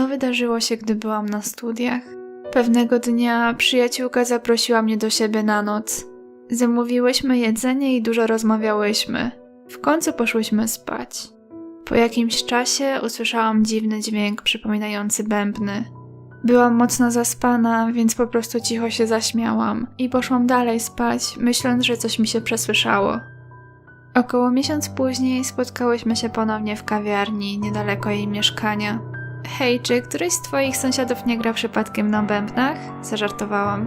To wydarzyło się, gdy byłam na studiach. Pewnego dnia przyjaciółka zaprosiła mnie do siebie na noc. Zamówiłyśmy jedzenie i dużo rozmawiałyśmy. W końcu poszłyśmy spać. Po jakimś czasie usłyszałam dziwny dźwięk przypominający bębny. Byłam mocno zaspana, więc po prostu cicho się zaśmiałam i poszłam dalej spać, myśląc, że coś mi się przesłyszało. Około miesiąc później spotkałyśmy się ponownie w kawiarni niedaleko jej mieszkania. Hej, czy któryś z twoich sąsiadów nie gra przypadkiem na bębnach? Zażartowałam.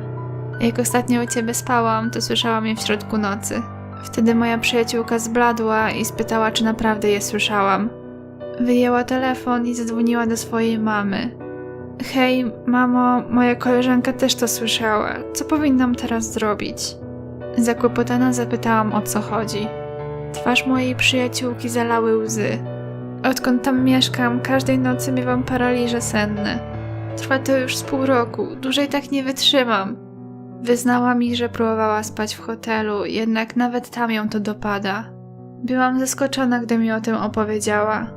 Jak ostatnio u ciebie spałam, to słyszałam je w środku nocy. Wtedy moja przyjaciółka zbladła i spytała, czy naprawdę je słyszałam. Wyjęła telefon i zadzwoniła do swojej mamy. Hej, mamo, moja koleżanka też to słyszała. Co powinnam teraz zrobić? Zakłopotana zapytałam, o co chodzi. Twarz mojej przyjaciółki zalały łzy. Odkąd tam mieszkam, każdej nocy miewam paraliże senne. Trwa to już z pół roku, dłużej tak nie wytrzymam. Wyznała mi, że próbowała spać w hotelu, jednak nawet tam ją to dopada. Byłam zaskoczona, gdy mi o tym opowiedziała.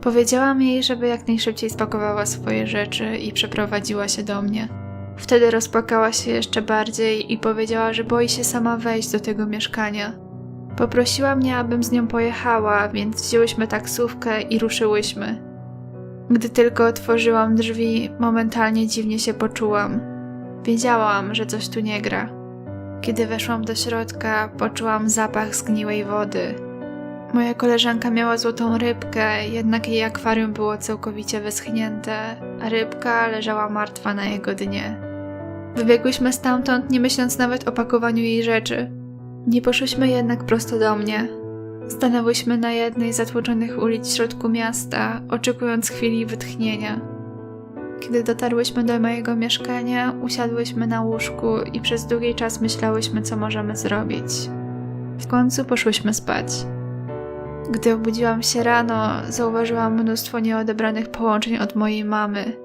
Powiedziałam jej, żeby jak najszybciej spakowała swoje rzeczy i przeprowadziła się do mnie. Wtedy rozpłakała się jeszcze bardziej i powiedziała, że boi się sama wejść do tego mieszkania. Poprosiła mnie, abym z nią pojechała, więc wzięłyśmy taksówkę i ruszyłyśmy. Gdy tylko otworzyłam drzwi, momentalnie dziwnie się poczułam. Wiedziałam, że coś tu nie gra. Kiedy weszłam do środka, poczułam zapach zgniłej wody. Moja koleżanka miała złotą rybkę, jednak jej akwarium było całkowicie wyschnięte, a rybka leżała martwa na jego dnie. Wybiegłyśmy stamtąd, nie myśląc nawet o pakowaniu jej rzeczy. Nie poszłyśmy jednak prosto do mnie. Stanęłyśmy na jednej z zatłoczonych ulic w środku miasta, oczekując chwili wytchnienia. Kiedy dotarłyśmy do mojego mieszkania, usiadłyśmy na łóżku i przez długi czas myślałyśmy, co możemy zrobić. W końcu poszłyśmy spać. Gdy obudziłam się rano, zauważyłam mnóstwo nieodebranych połączeń od mojej mamy.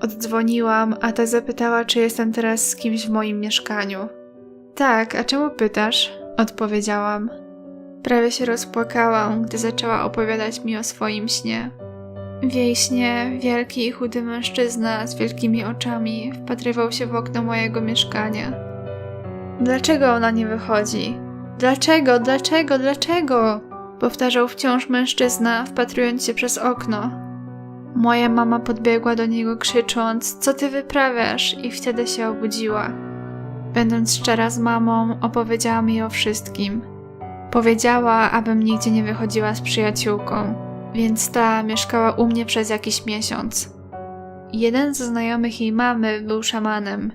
Oddzwoniłam, a ta zapytała, czy jestem teraz z kimś w moim mieszkaniu. Tak, a czemu pytasz? Odpowiedziałam. Prawie się rozpłakałam, gdy zaczęła opowiadać mi o swoim śnie. W jej śnie wielki i chudy mężczyzna z wielkimi oczami wpatrywał się w okno mojego mieszkania. Dlaczego ona nie wychodzi? Dlaczego, dlaczego, dlaczego? Powtarzał wciąż mężczyzna, wpatrując się przez okno. Moja mama podbiegła do niego krzycząc: Co ty wyprawiasz? i wtedy się obudziła. Będąc szczera z mamą, opowiedziała mi o wszystkim. Powiedziała, abym nigdzie nie wychodziła z przyjaciółką, więc ta mieszkała u mnie przez jakiś miesiąc. Jeden ze znajomych jej mamy był szamanem.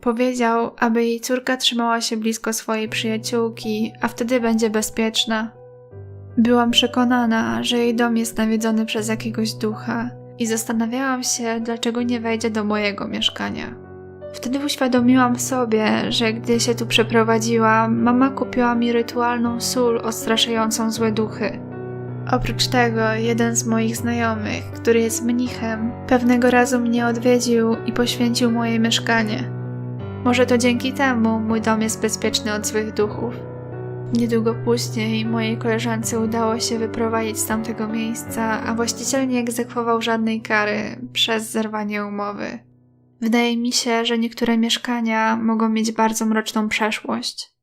Powiedział, aby jej córka trzymała się blisko swojej przyjaciółki, a wtedy będzie bezpieczna. Byłam przekonana, że jej dom jest nawiedzony przez jakiegoś ducha i zastanawiałam się, dlaczego nie wejdzie do mojego mieszkania. Wtedy uświadomiłam sobie, że gdy się tu przeprowadziłam, mama kupiła mi rytualną sól odstraszającą złe duchy. Oprócz tego, jeden z moich znajomych, który jest mnichem, pewnego razu mnie odwiedził i poświęcił moje mieszkanie. Może to dzięki temu mój dom jest bezpieczny od złych duchów. Niedługo później mojej koleżance udało się wyprowadzić z tamtego miejsca, a właściciel nie egzekwował żadnej kary przez zerwanie umowy. Wydaje mi się, że niektóre mieszkania mogą mieć bardzo mroczną przeszłość.